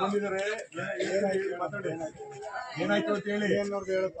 ಬಂದಿದ್ದಾರೆ ಮಾತಾಡಿ ಏನಾಯ್ತು ಅಂತ ಹೇಳಿ. ಏನ್ ನೋಡ್ದು ಹೇಳಪ್ಪ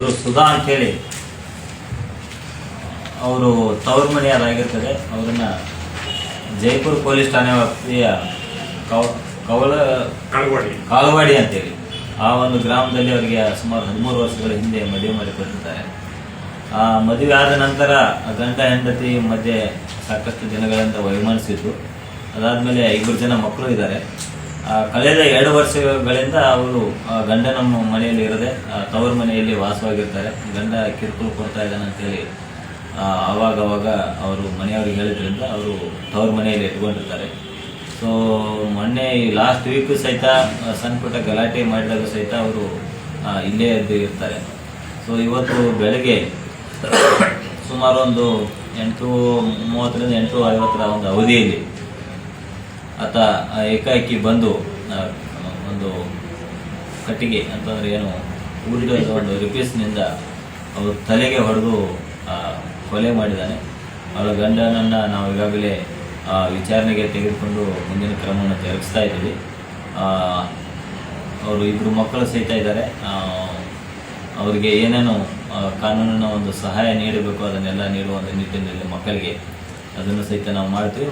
ಸುಧಾ ಅಂತೇಳಿ ಅವರು ತವರು ಮನೆಯವರಾಗಿರ್ತದೆ ಅವರನ್ನ ಜೈಪುರ ಪೊಲೀಸ್ ಠಾಣೆ ವ್ಯಾಪ್ತಿಯ ಕವ- ಕವಲ ಕಳವಾಡಿ ಕಾಲುವಾಡಿ ಅಂತೇಳಿ. ಆ ಒಂದು ಗ್ರಾಮದಲ್ಲಿ ಅವರಿಗೆ ಸುಮಾರು ಹದಿಮೂರು ವರ್ಷಗಳ ಹಿಂದೆ ಮದುವೆ ಮಾಡಿಕೊಟ್ಟಿರ್ತಾರೆ ಆ ಮದುವೆ ಆದ ನಂತರ ಗಂಡ ಹೆಂಡತಿ ಮಧ್ಯೆ ಸಾಕಷ್ಟು ದಿನಗಳಿಂದ ವೈಮನಸ್ಸಿತ್ತು. ಅದಾದಮೇಲೆ ಇಬ್ಬರು ಜನ ಮಕ್ಕಳು ಇದ್ದಾರೆ. ಕಳೆದ ಎರಡು ವರ್ಷಗಳಿಂದ ಅವರು ಗಂಡನ ಮನೆಯಲ್ಲಿ ಇರದೆ ತವರು ಮನೆಯಲ್ಲಿ ವಾಸವಾಗಿರ್ತಾರೆ. ಗಂಡ ಕಿರುಕುಳು ಕೊಡ್ತಾ ಇದ್ದಾನೆ ಅಂತೇಳಿ ಅವಾಗ ಅವರು ಮನೆಯವ್ರಿಗೆ ಹೇಳಿದ್ರಿಂದ ಅವರು ತವರು ಮನೆಯಲ್ಲಿ ಇಟ್ಕೊಂಡಿರ್ತಾರೆ. ಸೊ ಮೊನ್ನೆ ಈ ಲಾಸ್ಟ್ ವೀಕ್ ಸಹಿತ ಸಣ್ಣ ಗಲಾಟೆ ಮಾಡಿದಾಗ ಸಹಿತ ಅವರು ಇಲ್ಲೇ ಎದ್ದು ಇರ್ತಾರೆ. ಸೊ ಇವತ್ತು ಬೆಳಗ್ಗೆ ಸುಮಾರು ಒಂದು ಎಂಟು ಮೂವತ್ತರಿಂದ ಎಂಟು ಐವತ್ತರ ಒಂದು ಅವಧಿಯಲ್ಲಿ ಆತ ಏಕಾಏಕಿ ಬಂದು ಒಂದು ಕಟ್ಟಿಗೆ ಅಂತಂದ್ರೆ ಏನು ಊರಿದ ಒಂದು ರಿಪೀಸ್ನಿಂದ ಅವರು ತಲೆಗೆ ಹೊಡೆದು ಕೊಲೆ ಮಾಡಿದ್ದಾನೆ. ಅವಳ ಗಂಡನನ್ನು ನಾವು ಈಗಾಗಲೇ ವಿಚಾರಣೆಗೆ ತೆಗೆದುಕೊಂಡು ಮುಂದಿನ ಕ್ರಮವನ್ನು ಜರುಗಿಸ್ತಾ ಇದ್ದೀವಿ. ಅವರು ಇಬ್ಬರು ಮಕ್ಕಳು ಸಹಿತ ಇದ್ದಾರೆ. ಅವರಿಗೆ ಏನೇನು ಕಾನೂನಿನ ಒಂದು ಸಹಾಯ ನೀಡಬೇಕು, ಅದನ್ನೆಲ್ಲ ನೀಡುವಂಥ ನಿಟ್ಟಿನಲ್ಲಿ ಮಕ್ಕಳಿಗೆ, ಅದನ್ನು ಸಹಿತ ನಾವು ಮಾಡ್ತೀವಿ.